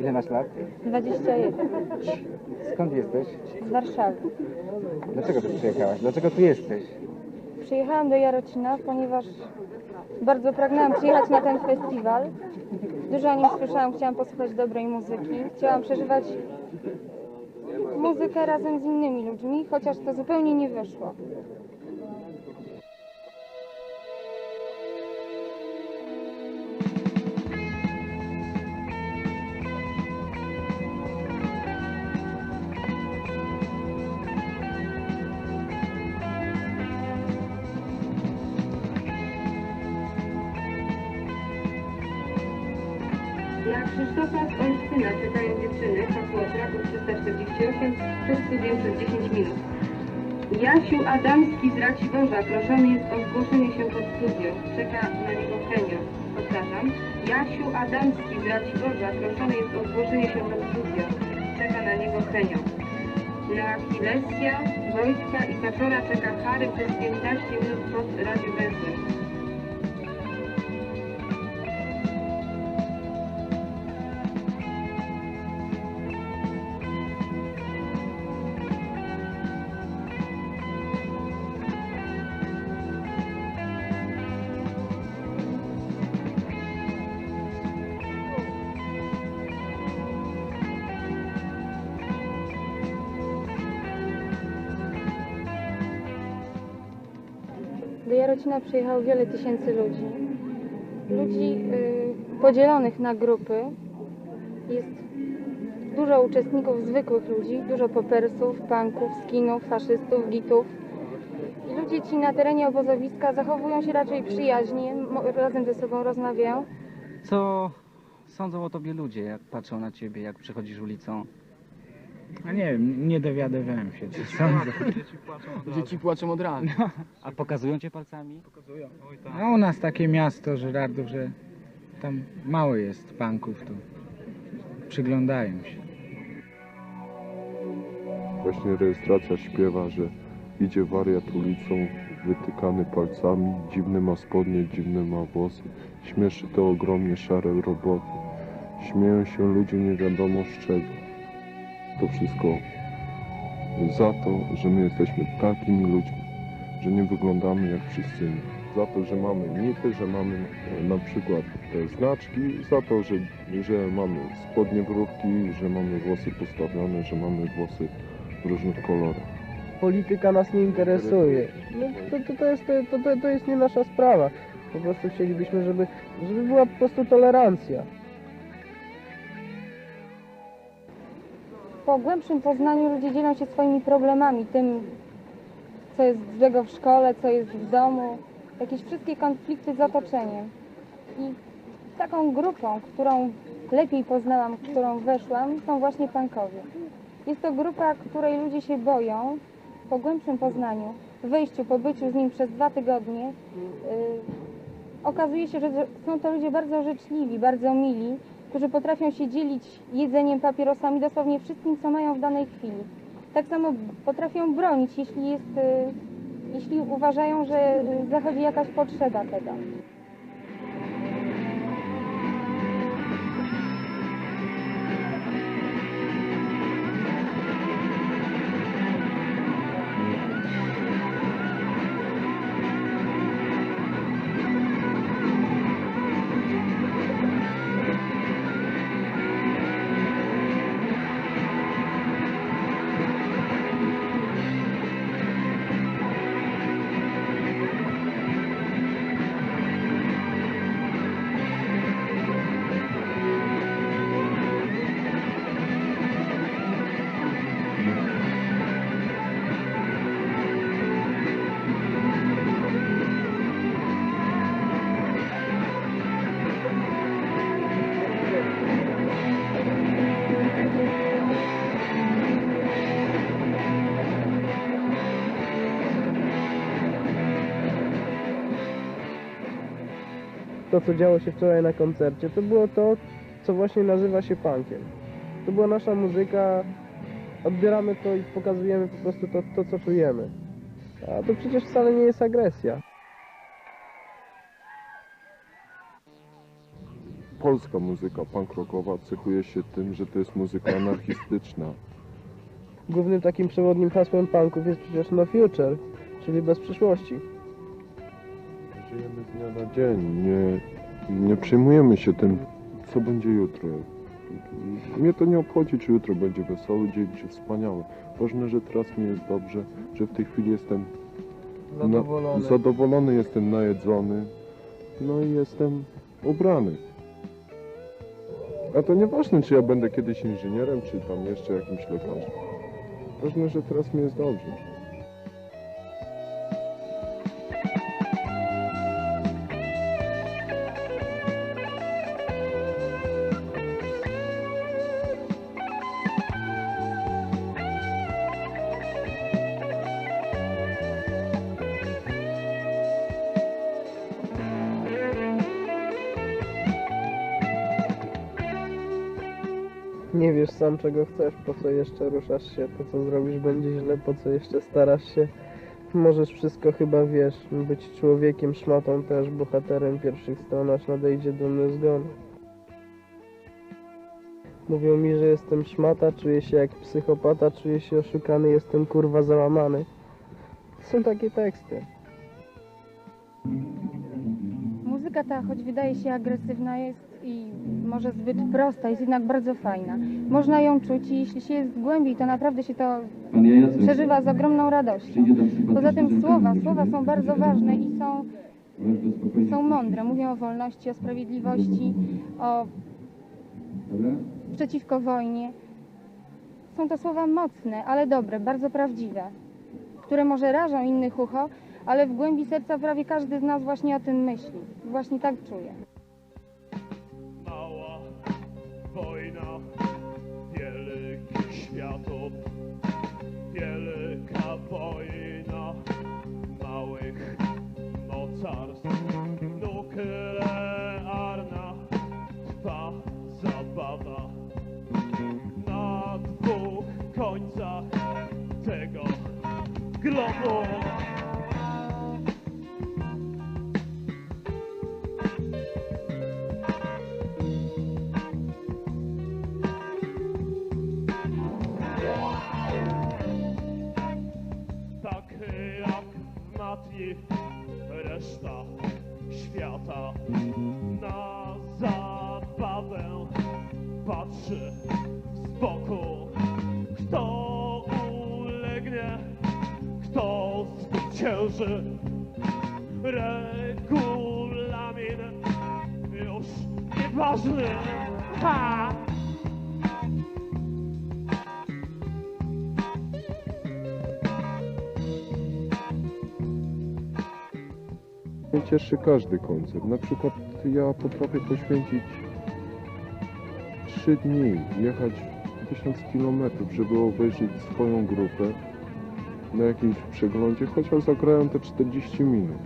Ile masz lat? 21, Skąd jesteś? z Warszawy. Dlaczego tu przyjechałaś? Dlaczego tu jesteś? Przyjechałam do Jarocina, ponieważ bardzo pragnęłam przyjechać na ten festiwal. Dużo o nim słyszałam, chciałam posłuchać dobrej muzyki. Chciałam przeżywać muzykę razem z innymi ludźmi, chociaż to zupełnie nie wyszło. Na Krzysztofa Olsztyna czekają dziewczyny, hasło Kraków 348, plus studium przez 10 minut. Jasiu Adamski z Raciborza proszony jest o zgłoszenie się pod studio. Czeka na niego Henio. Powtarzam. Jasiu Adamski z Raciborza proszony jest o zgłoszenie się pod studio. Czeka na niego Henio. Na Achillesia, Wojtka i Kaczora czeka Harry przez 15 minut pod Radio Węzeł. Do Jarocina przyjechało wiele tysięcy ludzi. Ludzi y, podzielonych na grupy. Jest dużo uczestników, zwykłych ludzi, dużo popersów, punków, skinów, faszystów, gitów. I ludzie ci na terenie obozowiska zachowują się raczej przyjaźnie, razem ze sobą rozmawiają. Co sądzą o tobie ludzie, jak patrzą na ciebie, jak przechodzisz ulicą? A nie wiem, nie dowiadywałem się, czy sądzę. Dzieci płaczą od rana. A pokazują cię palcami? A u nas takie miasto Żyrardów, że tam mało jest panków, to przyglądają się. Właśnie rejestracja śpiewa, że idzie wariat ulicą, wytykany palcami, dziwne ma spodnie, dziwne ma włosy, śmieszy to ogromnie szare roboty. Śmieją się ludzie nie wiadomo z czego. To wszystko za to, że my jesteśmy takimi ludźmi, że nie wyglądamy jak wszyscy inni. Za to, że mamy nity, że mamy e, na przykład te znaczki, za to, że, że mamy spodnie wróbki, że mamy włosy postawione, że mamy włosy w różnych kolorach. polityka nas nie interesuje. No, to, to, to, jest, to, to, to jest nie nasza sprawa. Po prostu chcielibyśmy, żeby, żeby była po prostu tolerancja. Po głębszym poznaniu ludzie dzielą się swoimi problemami, tym, co jest złego w szkole, co jest w domu, jakieś wszystkie konflikty z otoczeniem. I taką grupą, którą lepiej poznałam, którą weszłam, są właśnie punkowie. Jest to grupa, której ludzie się boją po głębszym poznaniu, wejściu, pobyciu z nim przez dwa tygodnie. Yy, okazuje się, że są to ludzie bardzo życzliwi, bardzo mili, którzy potrafią się dzielić jedzeniem, papierosami, dosłownie wszystkim, co mają w danej chwili. Tak samo potrafią bronić, jeśli, jest, y, jeśli uważają, że y, zachodzi jakaś potrzeba tego. To, co działo się wczoraj na koncercie, to było to, co właśnie nazywa się punkiem. To była nasza muzyka, odbieramy to i pokazujemy po prostu to, to co czujemy. A to przecież wcale nie jest agresja. polska muzyka punk rockowa cechuje się tym, że to jest muzyka anarchistyczna. Głównym takim przewodnim hasłem punków jest przecież no future, czyli bez przyszłości. Żyjemy z dnia na dzień, nie, nie przejmujemy się tym, co będzie jutro. Mnie to nie obchodzi, czy jutro będzie wesoły dzień, czy wspaniały. Ważne, że teraz mi jest dobrze, że w tej chwili jestem Zadowolony. Na, zadowolony, jestem najedzony, no i jestem ubrany. A to nieważne, czy ja będę kiedyś inżynierem, czy tam jeszcze jakimś lekarzem. Ważne, że teraz mi jest dobrze. Nie wiesz sam czego chcesz, po co jeszcze ruszasz się, to co zrobisz będzie źle, po co jeszcze starasz się. Możesz wszystko chyba wiesz, być człowiekiem, szmatą też, bohaterem pierwszych stron, aż nadejdzie dumny zgon. Mówią mi, że jestem szmata, czuję się jak psychopata, czuję się oszukany, jestem kurwa załamany. Są takie teksty. Muzyka ta, choć wydaje się agresywna, jest i może zbyt prosta, jest jednak bardzo fajna. Można ją czuć i jeśli się jest głębiej, to naprawdę się to przeżywa z ogromną radością. Poza tym słowa, słowa są bardzo ważne i są, są mądre. Mówią o wolności, o sprawiedliwości, o przeciwko wojnie. Są to słowa mocne, ale dobre, bardzo prawdziwe, które może rażą innych ucho, ale w głębi serca prawie każdy z nas właśnie o tym myśli. Właśnie tak czuje. Mała wojna wielkich światów, wielka wojna małych mocarstw. Nuklearna trwa zabawa na dwóch końcach tego globu. Matni reszta świata na zabawę patrzy z boku. Kto ulegnie, kto zwycięży, regulamin już nieważny. Ha! Mnie cieszy każdy koncert. Na przykład ja potrafię poświęcić 3 dni, jechać 1000 kilometrów, żeby obejrzeć swoją grupę na jakimś przeglądzie, chociaż zagrają te 40 minut.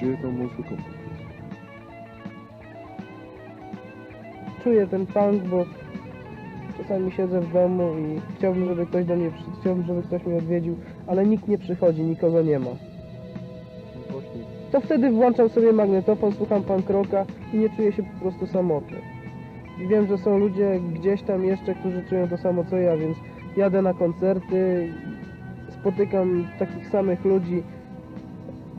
Żyję tą muzyką. Czuję ten punk, bo czasami siedzę w domu i chciałbym, żeby ktoś do mnie przyszedł, chciałbym, żeby ktoś mnie odwiedził, ale nikt nie przychodzi, nikogo nie ma. To wtedy włączam sobie magnetofon, słucham punk rocka i nie czuję się po prostu samotny. I wiem, że są ludzie gdzieś tam jeszcze, którzy czują to samo co ja, więc jadę na koncerty, spotykam takich samych ludzi,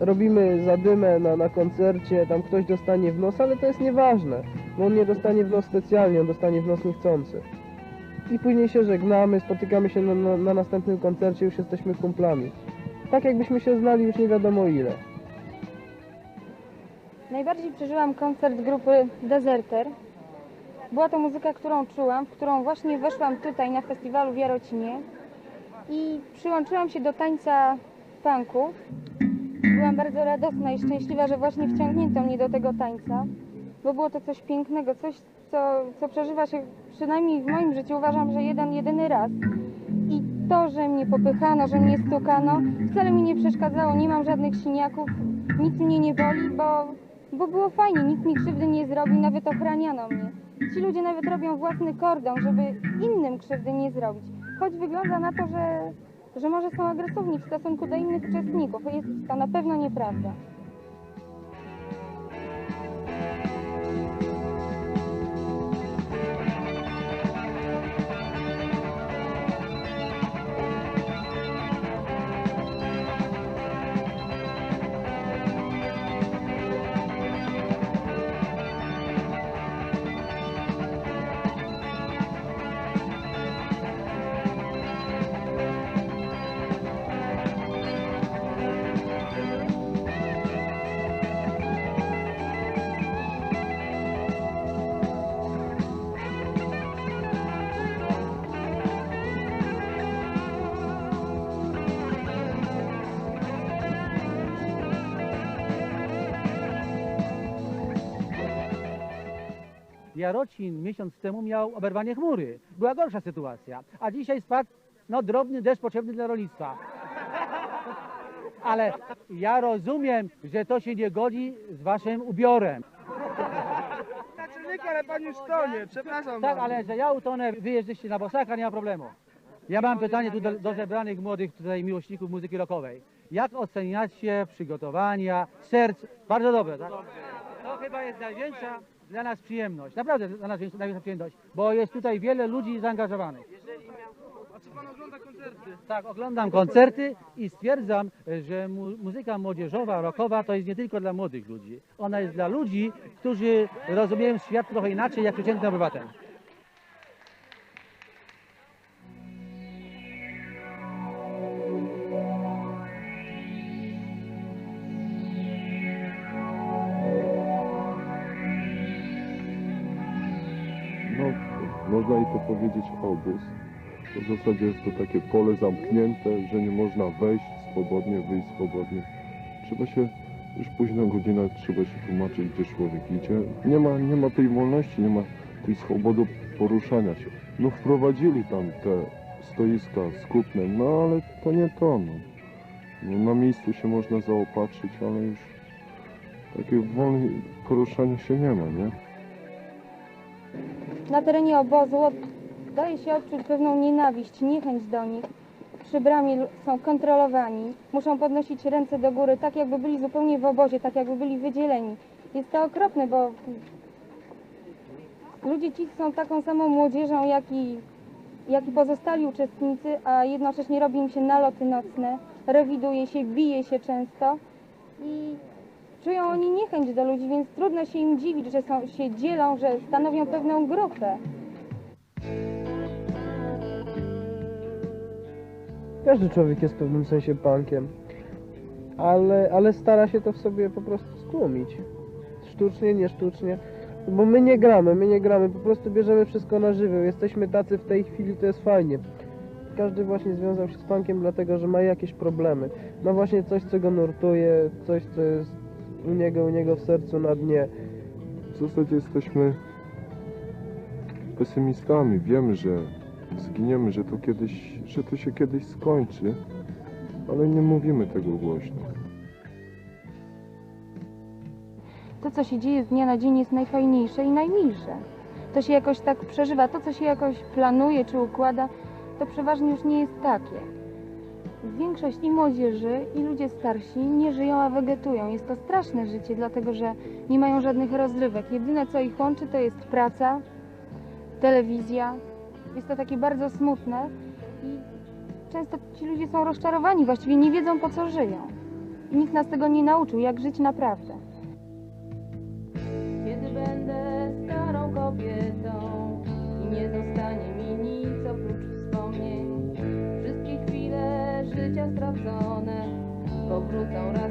robimy zadymę na, na koncercie, tam ktoś dostanie w nos, ale to jest nieważne, bo on nie dostanie w nos specjalnie, on dostanie w nos niechcący. I później się żegnamy, spotykamy się na, na, na następnym koncercie, już jesteśmy kumplami. Tak jakbyśmy się znali już nie wiadomo ile. Najbardziej przeżyłam koncert grupy Deserter. Była to muzyka, którą czułam, w którą właśnie weszłam tutaj na festiwalu w Jarocinie i przyłączyłam się do tańca punków. Byłam bardzo radosna i szczęśliwa, że właśnie wciągnięto mnie do tego tańca, bo było to coś pięknego, coś, co, co przeżywa się przynajmniej w moim życiu, uważam, że jeden, jedyny raz. I to, że mnie popychano, że mnie stukano, wcale mi nie przeszkadzało, nie mam żadnych siniaków, nic mnie nie boli, bo, bo było fajnie, nikt mi krzywdy nie zrobił, nawet ochraniano mnie. Ci ludzie nawet robią własny kordon, żeby innym krzywdy nie zrobić. Choć wygląda na to, że, że może są agresywni w stosunku do innych uczestników. Jest to na pewno nieprawda. Jarocin miesiąc temu miał oberwanie chmury. Była gorsza sytuacja. A dzisiaj spadł no, drobny deszcz potrzebny dla rolnictwa. Ale ja rozumiem, że to się nie godzi z waszym ubiorem. ale pan już tonie, przepraszam Tak, ale że ja utonę, wy jeździcie na bosaka, nie ma problemu. Ja mam pytanie tu do, do zebranych młodych tutaj miłośników muzyki rockowej. Jak oceniacie przygotowania serc? Bardzo dobre, tak? To chyba jest największa dla nas przyjemność. Naprawdę dla nas jest największa przyjemność, bo jest tutaj wiele ludzi zaangażowanych. A czy pan ogląda koncerty? Tak, oglądam koncerty i stwierdzam, że mu muzyka młodzieżowa, rockowa to jest nie tylko dla młodych ludzi. Ona jest dla ludzi, którzy rozumieją świat trochę inaczej jak przeciętny obywatel. Można i to powiedzieć obóz. W zasadzie jest to takie pole zamknięte, że nie można wejść swobodnie, wyjść swobodnie. Trzeba się, już późna godzina, trzeba się tłumaczyć, gdzie człowiek idzie. Nie ma, nie ma tej wolności, nie ma tej swobody poruszania się. No wprowadzili tam te stoiska skupne, no ale to nie to, no. no na miejscu się można zaopatrzyć, ale już takiej wolnej poruszania się nie ma, nie? Na terenie obozu daje się odczuć pewną nienawiść, niechęć do nich. Przy bramie są kontrolowani, muszą podnosić ręce do góry, tak jakby byli zupełnie w obozie, tak jakby byli wydzieleni. Jest to okropne, bo ludzie ci są taką samą młodzieżą, jak i, jak i pozostali uczestnicy, a jednocześnie robi im się naloty nocne, rewiduje się, bije się często i czują oni niechęć do ludzi, więc trudno się im dziwić, że są, się dzielą, że stanowią pewną grupę. Każdy człowiek jest w pewnym sensie punkiem, ale, ale stara się to w sobie po prostu stłumić. Sztucznie, niesztucznie. Bo my nie gramy, my nie gramy, po prostu bierzemy wszystko na żywioł. Jesteśmy tacy w tej chwili, to jest fajnie. Każdy właśnie związał się z punkiem dlatego, że ma jakieś problemy. Ma właśnie coś, co go nurtuje, coś, co jest u niego, u niego w sercu na dnie. W zasadzie jesteśmy pesymistami. Wiemy, że zginiemy, że to kiedyś, że to się kiedyś skończy, ale nie mówimy tego głośno. To, co się dzieje z dnia na dzień jest najfajniejsze i najmilsze. To się jakoś tak przeżywa, to, co się jakoś planuje czy układa, to przeważnie już nie jest takie. Większość i młodzieży, i ludzie starsi nie żyją, a wegetują. Jest to straszne życie, dlatego że nie mają żadnych rozrywek. Jedyne, co ich łączy, to jest praca, telewizja. Jest to takie bardzo smutne i często ci ludzie są rozczarowani, właściwie nie wiedzą, po co żyją. I nikt nas tego nie nauczył, jak żyć naprawdę. Kiedy będę starą kobietą i nie zostanie życia stracone powrócą raz